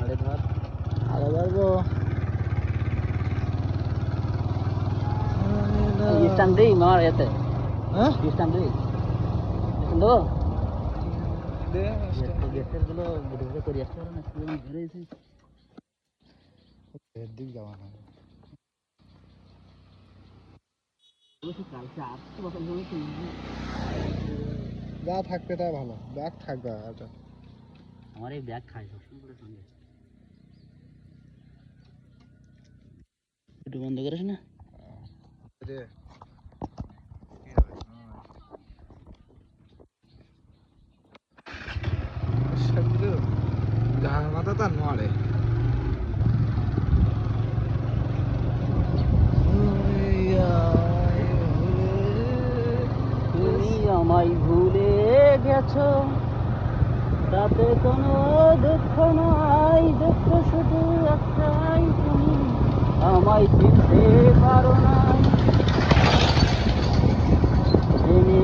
আরে ধর আরে পারব স্ট্যান্ড দেই মার এতে। হ্যাঁ? স্ট্যান্ড দেই। স্ট্যান্ড দেবো? গ্যাসেরগুলো বুড়ো বুড়ো করে আসতে পারে না কি বেড়েছে দিক যাওয়া না। কালকে আসতে বছর ধরে যা থাকবে তাই ভালো। ব্যাগ থাকবে একটা। আমার এই ব্যাগ খাই সবসময় সঙ্গে। একটু বন্ধ করিস না? রে মাথা তার নড়ে তুমি আমায় ভুলে গেছো তাতে কোনো দুঃখ নাই দুঃখ শুধু একটাই তুমি। আমায় চিনতে পারো নাই। জেনে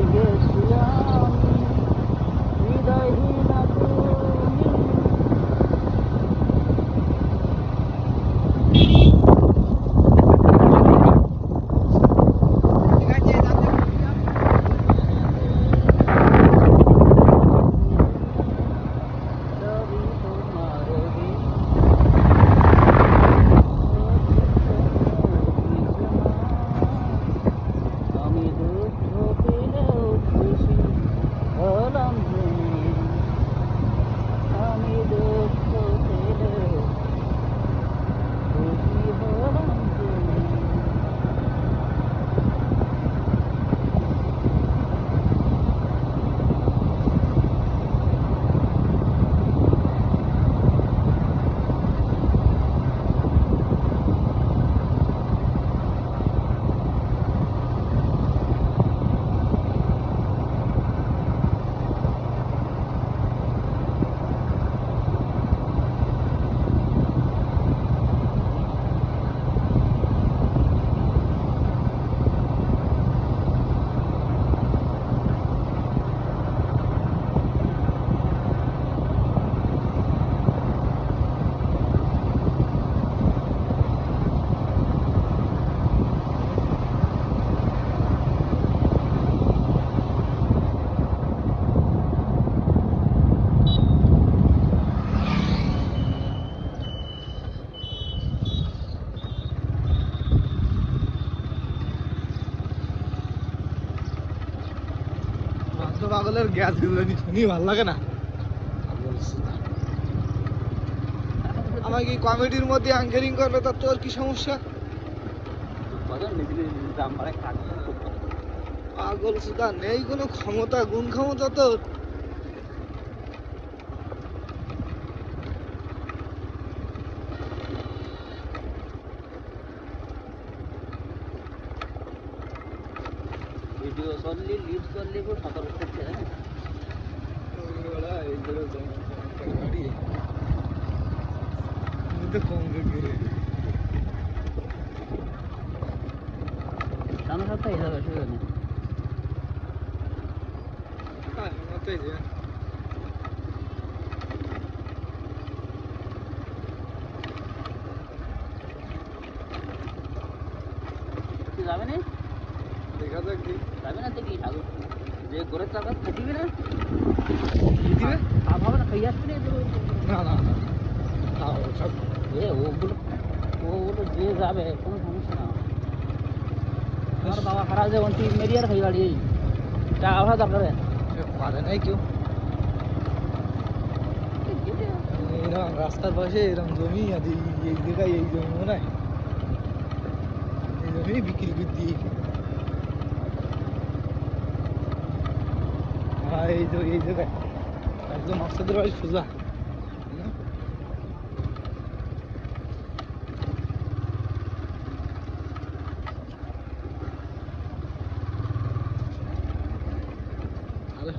পাগলের গ্যাস শুনি ভালো লাগে না। আমাকে কমেডির মধ্যে অ্যাঙ্কারিং করবে? তার তোর কি সমস্যা? পাগল সুদা নেই কোনো ক্ষমতা গুণ ক্ষমতা তোর। ভিডিও করলি লিভ করলি খুব সতর্ক করছে হ্যাঁ সামনে সপ্তাহে হিসাবে অসুবিধা নেই তুই না। দিবে না। খাই আসবি না যে না না না খাও, সব এ ওগুলো ওগুলো যে যাবে কোনো সমস্যা না। আমার বাবা হারা মেরিয়ার খাই টাকা। দরকার নাই কেউ। এরকম রাস্তার পাশে এরকম জমি আর এই এই জায়গায় এই জমি মনে হয়। এই জমি বিক্রি করে দিয়ে এই যে এই জায়গায় একদম মাস্টারদের বাড়ি সোজা আরে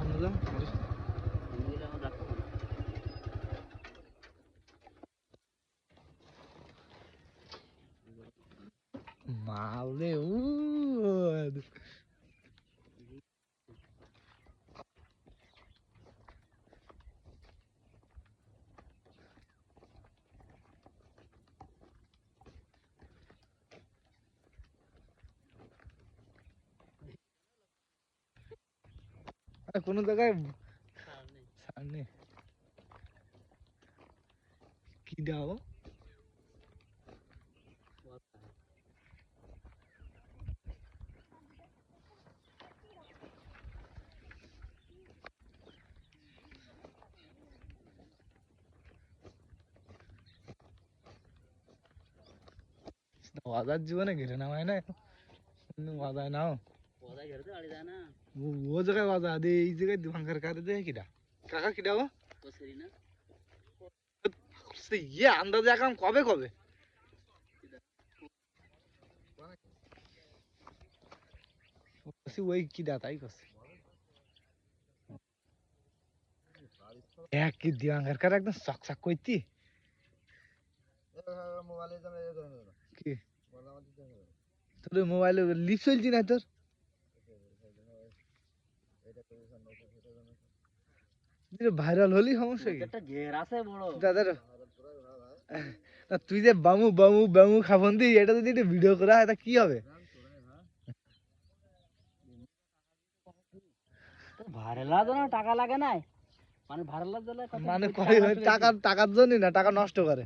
আরে এগুলো আমার রাখতে হবে। মালে উ আর কোনো জায়গায় ছাড় নেই কি দাও वादात जीवन गेले ना माहिती नाही वाजा नाव ওদাই ঘেরতে আড়ি যায় না ও জায়গায় বাজা দে এই জায়গায় ভাঙ্গার কারে দে কিডা? কাকা কিডা ও ইয়ে আন্দাজে এখন কবে কবে? ওই কিডা তাই কছে এক কি দিয়াঙ্গার কারে একদম চক চক কইতি? কি? তোর মোবাইলে লিপ চলছি না তোর? ভাইরাল হলি সমস্যা কি? দাদার না তুই যে বামু বামু বামু খাবন দি এটা যদি একটা ভিডিও করা হয় তা কি হবে? ভাড়া তো টাকা লাগে না মানে ভাড়া লাগলে মানে টাকা টাকার জন্য না টাকা নষ্ট করে।